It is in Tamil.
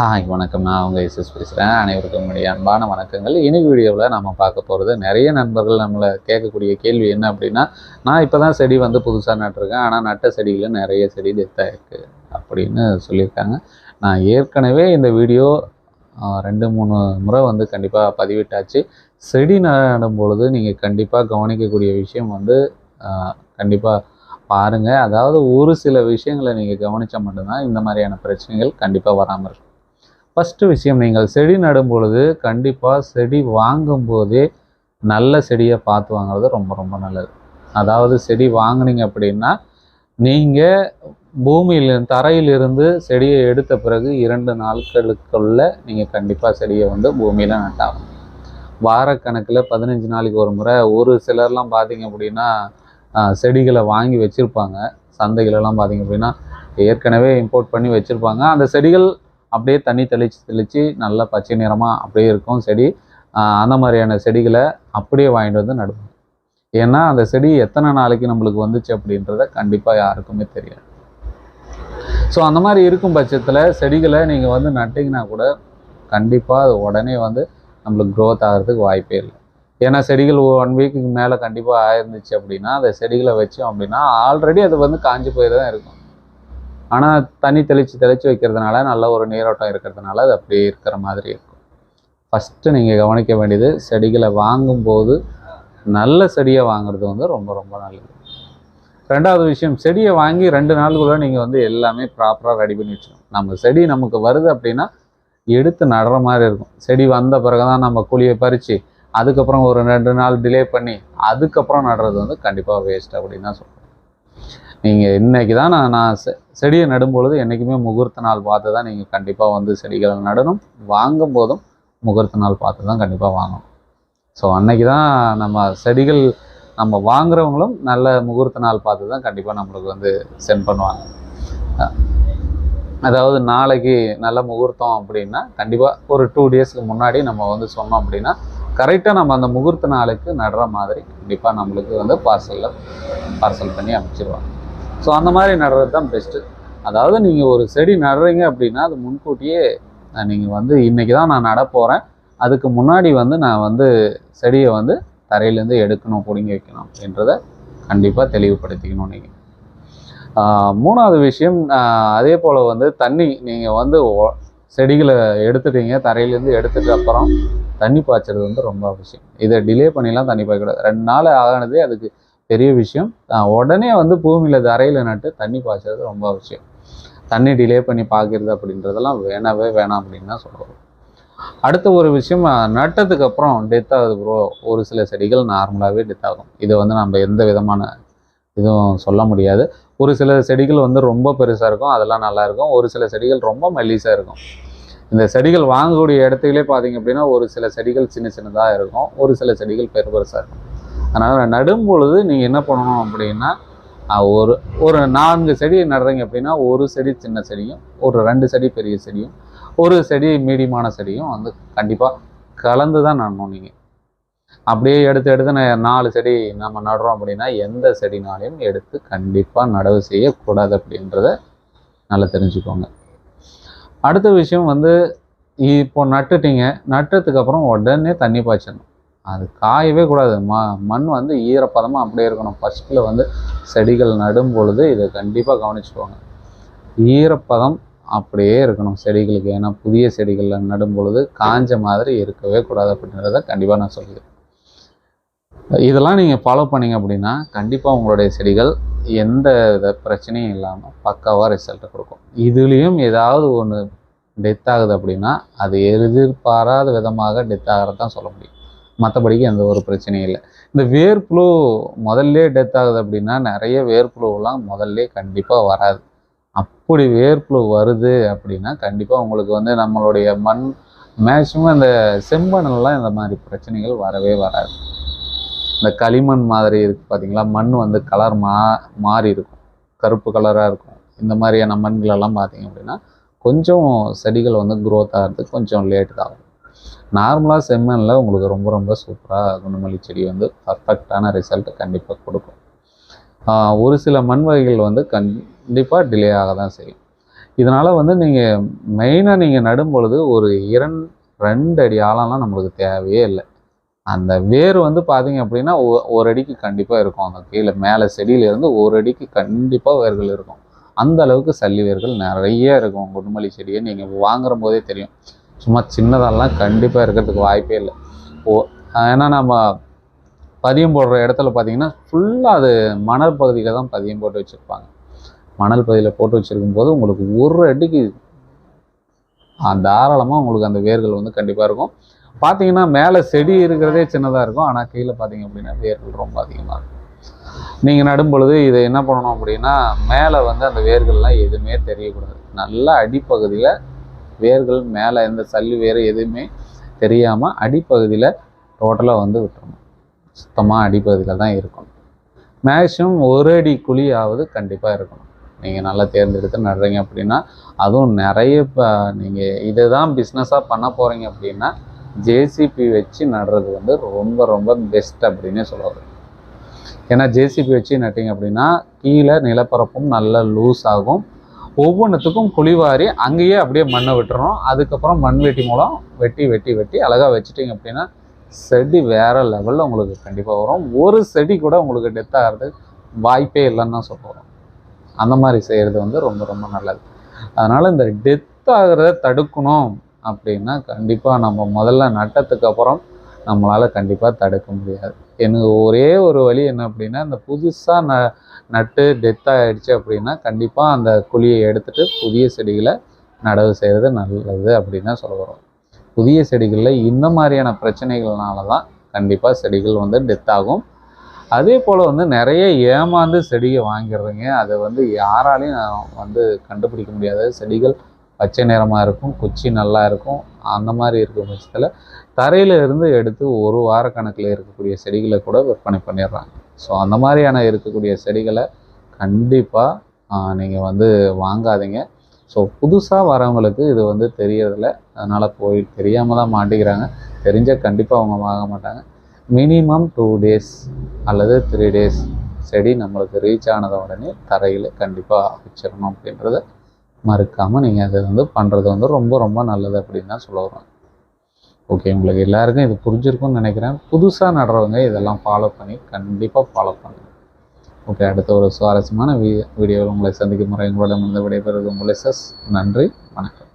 ஹாய் வணக்கம். நான் அவங்க எஸ்எஸ் பேசுகிறேன் அனைவருக்கும் என்னுடைய அன்பான வணக்கங்கள். இனி வீடியோவில் நம்ம பார்க்க போகிறது நிறைய நண்பர்கள் நம்மளை கேட்கக்கூடிய கேள்வி என்ன அப்படின்னா நான் இப்போ தான் செடி வந்து புதுசாக நட்டிருக்கேன். ஆனால் நட்ட செடியில் நிறைய செடி டெத்தாக இருக்குது அப்படின்னு சொல்லியிருக்காங்க. நான் ஏற்கனவே இந்த வீடியோ ரெண்டு மூணு முறை வந்து கண்டிப்பாக பதிவிட்டாச்சு. செடி நடும் பொழுது நீங்கள் கண்டிப்பாக கவனிக்கக்கூடிய விஷயம் வந்து கண்டிப்பாக பாருங்கள் அதாவது ஒரு சில விஷயங்களை நீங்கள் கவனித்தா மட்டும்தான் இந்த மாதிரியான பிரச்சனைகள் கண்டிப்பாக வராமல் இருக்கும். ஃபஸ்ட்டு விஷயம் நீங்கள் செடி நடும் பொழுது கண்டிப்பாக செடி வாங்கும்போதே நல்ல செடியை பார்த்து வாங்குறது ரொம்ப ரொம்ப நல்லது. அதாவது செடி வாங்குனீங்க அப்படின்னா நீங்கள் பூமியில் தரையிலிருந்து செடியை எடுத்த பிறகு இரண்டு நாட்களுக்குள்ள நீங்கள் கண்டிப்பாக செடியை வந்து பூமியில் நட்டாகும் வாரக்கணக்கில் பதினஞ்சு நாளைக்கு ஒரு முறை ஒரு சிலர்லாம் பார்த்தீங்க அப்படின்னா செடிகளை வாங்கி வச்சுருப்பாங்க. சந்தைகளெல்லாம் பார்த்தீங்க அப்படின்னா ஏற்கனவே இம்போர்ட் பண்ணி வச்சுருப்பாங்க. அந்த செடிகள் அப்படியே தண்ணி தெளித்து தெளித்து நல்லா பச்சை நிறமாக அப்படியே இருக்கும் செடி. அந்த மாதிரியான செடிகளை அப்படியே வாங்கிட்டு வந்து நடுவோம். ஏன்னா அந்த செடி எத்தனை நாளைக்கு நம்மளுக்கு வந்துச்சு அப்படின்றத கண்டிப்பாக யாருக்குமே தெரியாது. ஸோ அந்த மாதிரி இருக்கும் பட்சத்தில் செடிகளை நீங்கள் வந்து நட்டிங்கன்னா கூட கண்டிப்பாக அது உடனே வந்து நம்மளுக்கு க்ரோத் ஆகிறதுக்கு வாய்ப்பே இல்லை. ஏன்னா செடிகள் ஒன் வீக்குக்கு மேலே கண்டிப்பாக ஆயிருந்துச்சு அப்படின்னா அந்த செடிகளை வச்சோம் அப்படின்னா ஆல்ரெடி அது வந்து காஞ்சி போய் தான் இருக்கும். ஆனால் தண்ணி தெளித்து தெளித்து வைக்கிறதுனால நல்ல ஒரு நீரோட்டம் இருக்கிறதுனால அது அப்படியே இருக்கிற மாதிரி இருக்கும். ஃபஸ்ட்டு நீங்கள் கவனிக்க வேண்டியது செடிகளை வாங்கும்போது நல்ல செடியை வாங்குறது வந்து ரொம்ப ரொம்ப நல்லது. ரெண்டாவது விஷயம் செடியை வாங்கி ரெண்டு நாளுக்குள்ளே நீங்கள் வந்து எல்லாமே ப்ராப்பராக ரெடி பண்ணி வச்சுக்கணும். நம்ம செடி நமக்கு வருது அப்படின்னா எடுத்து நடுற மாதிரி இருக்கும். செடி வந்த பிறகு தான் நம்ம குழியை பறித்து அதுக்கப்புறம் ஒரு ரெண்டு நாள் டிலே பண்ணி அதுக்கப்புறம் நடுறது வந்து கண்டிப்பாக வேஸ்ட் அப்படின்னு தான் சொல்கிறேன் நீங்கள் இன்றைக்கி தான் நான் நான் செ செடியை நடும்பொழுது என்றைக்குமே முகூர்த்த நாள் பார்த்து தான் நீங்கள் கண்டிப்பாக வந்து செடிகளை நடணும். வாங்கும் போதும் முகூர்த்த நாள் பார்த்து தான் கண்டிப்பாக வாங்கணும். ஸோ அன்னைக்கு தான் நம்ம செடிகள் நம்ம வாங்குறவங்களும் நல்ல முகூர்த்த நாள் பார்த்து தான் கண்டிப்பாக நம்மளுக்கு வந்து சென்ட் பண்ணுவாங்க. அதாவது நாளைக்கு நல்ல முகூர்த்தம் அப்படின்னா கண்டிப்பாக ஒரு டூ டேஸ்க்கு முன்னாடி நம்ம வந்து சொன்னோம் அப்படின்னா கரெக்டாக நம்ம அந்த முகூர்த்த நாளுக்கு நடுற மாதிரி கண்டிப்பாக நம்மளுக்கு வந்து பார்சலில் பார்சல் பண்ணி அமைச்சிருவாங்க ஸோ அந்த மாதிரி நடுறது தான் பெஸ்ட்டு அதாவது நீங்கள் ஒரு செடி நடுறீங்க அப்படின்னா அது முன்கூட்டியே நீங்கள் வந்து இன்றைக்கி தான் நான் நட போகிறேன் அதுக்கு முன்னாடி வந்து நான் வந்து செடியை வந்து தரையிலேருந்து எடுக்கணும் பிடுங்கி வைக்கணும் அப்படின்றத கண்டிப்பாக தெளிவுபடுத்திக்கணும் நீங்கள் மூணாவது விஷயம் அதே போல் வந்து தண்ணி நீங்கள் வந்து செடிகளை எடுத்துட்டீங்க தரையிலேருந்து எடுத்துட்டு அப்புறம் தண்ணி பாய்ச்சறது வந்து ரொம்ப அவசியம் இதை டிலே பண்ணிலாம் தண்ணி பாய்க்கூடாது ரெண்டு நாள் ஆனதே அதுக்கு பெரிய விஷயம். உடனே வந்து பூமியில் தரையில் நட்டு தண்ணி பாய்ச்சறது ரொம்ப அவசியம். தண்ணி டிலே பண்ணி பார்க்கறது அப்படின்றதெல்லாம் வேணவே வேணாம் அப்படின்னு தான் சொல்கிறோம் அடுத்த ஒரு விஷயம் நட்டதுக்கு அப்புறம் டெத் ஆகுது ப்ரோ ஒரு சில செடிகள் நார்மலாகவே டெத் ஆகும். இதை வந்து நம்ம எந்த விதமான இதுவும் சொல்ல முடியாது. ஒரு சில செடிகள் வந்து ரொம்ப பெருசாக இருக்கும் அதெல்லாம் நல்லாயிருக்கும் ஒரு சில செடிகள் ரொம்ப மெல்லிசாக இருக்கும். இந்த செடிகள் வாங்கக்கூடிய இடத்துகளே பார்த்தீங்க அப்படின்னா ஒரு சில செடிகள் சின்ன சின்னதாக இருக்கும். ஒரு சில செடிகள் பெரு பெருசாக இருக்கும். அதனால் நடும் பொழுது நீங்கள் என்ன பண்ணணும் அப்படின்னா ஒரு ஒரு நான்கு செடி நடுறீங்க அப்படின்னா ஒரு செடி சின்ன செடியும் ஒரு ரெண்டு செடி பெரிய செடியும் ஒரு செடி மீடியமான செடியும் வந்து கண்டிப்பாக கலந்து தான் நடணும் நீங்கள் அப்படியே எடுத்து எடுத்து நாலு செடி நம்ம நடுறோம் அப்படின்னா எந்த செடினாலையும் எடுத்து கண்டிப்பாக நடவு செய்யக்கூடாது அப்படின்றத நல்லா தெரிஞ்சுக்கோங்க. அடுத்த விஷயம் வந்து இப்போ நட்டுட்டீங்க நட்டதுக்கப்புறம் உடனே தண்ணி பாய்ச்சணும். அது காயவே கூடாது. ம மண் வந்து ஈரப்பதமாக அப்படியே இருக்கணும். ஃபஸ்ட்டில் வந்து செடிகள் நடும் பொழுது இதை கண்டிப்பாக கவனிச்சுக்கோங்க. ஈரப்பதம் அப்படியே இருக்கணும் செடிகளுக்கு. ஏன்னா புதிய செடிகளில் நடும் பொழுது காஞ்ச மாதிரி இருக்கவே கூடாது அப்படின்றத கண்டிப்பாக நான் சொல்லுவேன் இதெல்லாம் நீங்கள் ஃபாலோ பண்ணீங்க அப்படின்னா கண்டிப்பாக உங்களுடைய செடிகள் எந்த வித பிரச்சனையும் இல்லாமல் பக்காவாக ரிசல்ட்டை கொடுக்கும். இதுலேயும் ஏதாவது ஒன்று டெத் ஆகுது அப்படின்னா அது எதிர்பாராத விதமாக டெத் ஆகிறது தான் சொல்ல முடியும். மற்றபடிக்கு எந்த ஒரு பிரச்சனையும் இல்லை. இந்த வேர்ப்புழு முதல்ல டெத் ஆகுது அப்படின்னா நிறைய வேர்ப்புழுவெல்லாம் முதல்ல கண்டிப்பாக வராது. அப்படி வேர்ப்புழு வருது அப்படின்னா கண்டிப்பாக உங்களுக்கு வந்து நம்மளுடைய மண் மேக்சிமம் இந்த செம்மண்ணெல்லாம் இந்த மாதிரி பிரச்சனைகள் வரவே வராது. இந்த களிமண் மாதிரி இருக்குது பார்த்தீங்களா மண் வந்து கலர் மா மாறி இருக்கும். கருப்பு கலராக இருக்கும். இந்த மாதிரியான மண்களெல்லாம் பார்த்தீங்க அப்படின்னா கொஞ்சம் செடிகள் வந்து க்ரோத் ஆகிறதுக்கு கொஞ்சம் லேட் ஆகும். நார்மலாக செம்மண்ணில் உங்களுக்கு ரொம்ப ரொம்ப சூப்பராக குண்டுமல்லி செடி வந்து பர்ஃபெக்டான ரிசல்ட் கண்டிப்பாக கொடுக்கும். ஆஹ் ஒரு சில மண் வகைகள் வந்து கண்டிப்பாக டிலே ஆக தான் செய்யும். இதனால் வந்து நீங்கள் மெயினாக நீங்கள் நடும் பொழுது ஒரு இரண்டு ரெண்டு அடி ஆழம்லாம் நம்மளுக்கு தேவையே இல்லை. அந்த வேர் வந்து பார்த்தீங்க அப்படின்னா ஒரு அடிக்கு கண்டிப்பாக இருக்கும். அந்த கீழே மேலே செடியிலேருந்து ஒரு அடிக்கு கண்டிப்பாக வேர்கள் இருக்கும். அந்த அளவுக்கு சல்லி வேர்கள் நிறைய இருக்கும். குண்டுமல்லி செடியை நீங்கள் வாங்குற போதே தெரியும். சும்மா சின்னதெல்லாம் கண்டிப்பாக இருக்கிறதுக்கு வாய்ப்பே இல்லை. ஓ ஏன்னா நம்ம பதியம் போடுற இடத்துல பார்த்தீங்கன்னா ஃபுல்லாக அது மணல் பகுதியில் தான் பதியம் போட்டு வச்சுருப்பாங்க. மணல் பகுதியில் போட்டு வச்சுருக்கும் போது உங்களுக்கு ஒரு அடிக்கு தாராளமாக உங்களுக்கு அந்த வேர்கள் வந்து கண்டிப்பாக இருக்கும். பார்த்தீங்கன்னா மேலே செடி இருக்கிறதே சின்னதாக இருக்கும். ஆனால் கீழே பார்த்தீங்க அப்படின்னா வேர்கள் ரொம்ப அதிகமாக இருக்கும். நீங்கள் நடும் பொழுது இதை என்ன பண்ணணும் அப்படின்னா மேலே வந்து அந்த வேர்கள்லாம் எதுவுமே தெரியக்கூடாது. நல்லா அடிப்பகுதியில் வேர்கள் மேலே எந்த சல்லி வேறு எதுவுமே தெரியாமல் அடிப்பகுதியில் டோட்டலாக வந்து விட்டுறணும். சுத்தமாக அடிப்பகுதியில் தான் இருக்கணும். மேக்ஸிமம் ஒரு அடி குழியாவது கண்டிப்பாக இருக்கணும். நீங்கள் நல்லா தேர்ந்தெடுத்து நடுறீங்க அப்படின்னா அதுவும் நிறைய இப்போ நீங்கள் இதுதான் பிஸ்னஸாக பண்ண போகிறீங்க அப்படின்னா ஜேசிபி வச்சு நடுறது வந்து ரொம்ப ரொம்ப பெஸ்ட் அப்படின்னே சொல்லுவாங்க. ஏன்னா ஜேசிபி வச்சு நட்டிங்க அப்படின்னா கீழே நிலப்பரப்பும் நல்லா லூஸ் ஆகும். ஒவ்வொன்றுத்துக்கும் குழிவாரி அங்கேயே அப்படியே மண்ணை விட்டுறணும். அதுக்கப்புறம் மண் வெட்டி மூலம் வெட்டி வெட்டி வெட்டி அழகாக வச்சுட்டிங்க அப்படின்னா செடி வேறு லெவலில் உங்களுக்கு கண்டிப்பாக வரும். ஒரு செடி கூட உங்களுக்கு டெத் ஆகிறதுக்கு வாய்ப்பே இல்லைன்னு தான் சொல்லுவோம் அந்த மாதிரி செய்கிறது வந்து ரொம்ப ரொம்ப நல்லது. அதனால் இந்த டெத் ஆகிறத தடுக்கணும் அப்படின்னா கண்டிப்பாக நம்ம முதல்ல நட்டத்துக்கு அப்புறம் நம்மளால் கண்டிப்பாக தடுக்க முடியாது. எனக்கு ஒரே ஒரு வழி என்ன அப்படின்னா இந்த புதுசாக ந நட்டு டெத் ஆகிடுச்சு அப்படின்னா கண்டிப்பாக அந்த குழியை எடுத்துகிட்டு புதிய செடிகளை நடவு செய்கிறது நல்லது அப்படின்னு சொல்கிறோம் புதிய செடிகளில் இந்த மாதிரியான பிரச்சனைகள்னால தான் கண்டிப்பாக செடிகள் வந்து டெத் ஆகும். அதே போல் வந்து நிறைய ஏமாந்து செடியை வாங்கிடுறீங்க. அதை வந்து யாராலையும் வந்து கண்டுபிடிக்க முடியாது. செடிகள் பச்சை நிறமாக இருக்கும் குச்சி நல்லா இருக்கும். அந்த மாதிரி இருக்கும் பட்சத்தில் தரையில் இருந்து எடுத்து ஒரு வார கணக்கில் இருக்கக்கூடிய செடிகளை கூட விற்பனை பண்ணிடுறாங்க. ஸோ அந்த மாதிரியான இருக்கக்கூடிய செடிகளை கண்டிப்பாக நீங்கள் வந்து வாங்காதீங்க. ஸோ புதுசாக வரவங்களுக்கு இது வந்து தெரியறதில்ல அதனால் போய் தெரியாமல் தான் மாட்டிக்கிறாங்க. தெரிஞ்சால் கண்டிப்பாக அவங்க வாங்க மாட்டாங்க. மினிமம் டூ டேஸ் அல்லது த்ரீ டேஸ் செடி நம்மளுக்கு ரீச் ஆனத உடனே தரையில் கண்டிப்பாக வச்சிடணும் அப்படின்றத மறுக்காமல் நீங்கள் அதை வந்து பண்ணுறது வந்து ரொம்ப ரொம்ப நல்லது அப்படின்னு தான் சொல்ல ஓகே உங்களுக்கு எல்லாருக்கும் இது புரிஞ்சிருக்கும்னு நினைக்கிறேன். புதுசாக நடுறவங்க இதெல்லாம் ஃபாலோ பண்ணி கண்டிப்பாக ஃபாலோ பண்ணுங்க. ஓகே அடுத்த ஒரு சுவாரஸ்யமான வீ வீடியோவில் உங்களை சந்திக்கும் முறை உங்களோட முடிந்த விடைபெறுவது உங்களை சஸ் நன்றி வணக்கம்.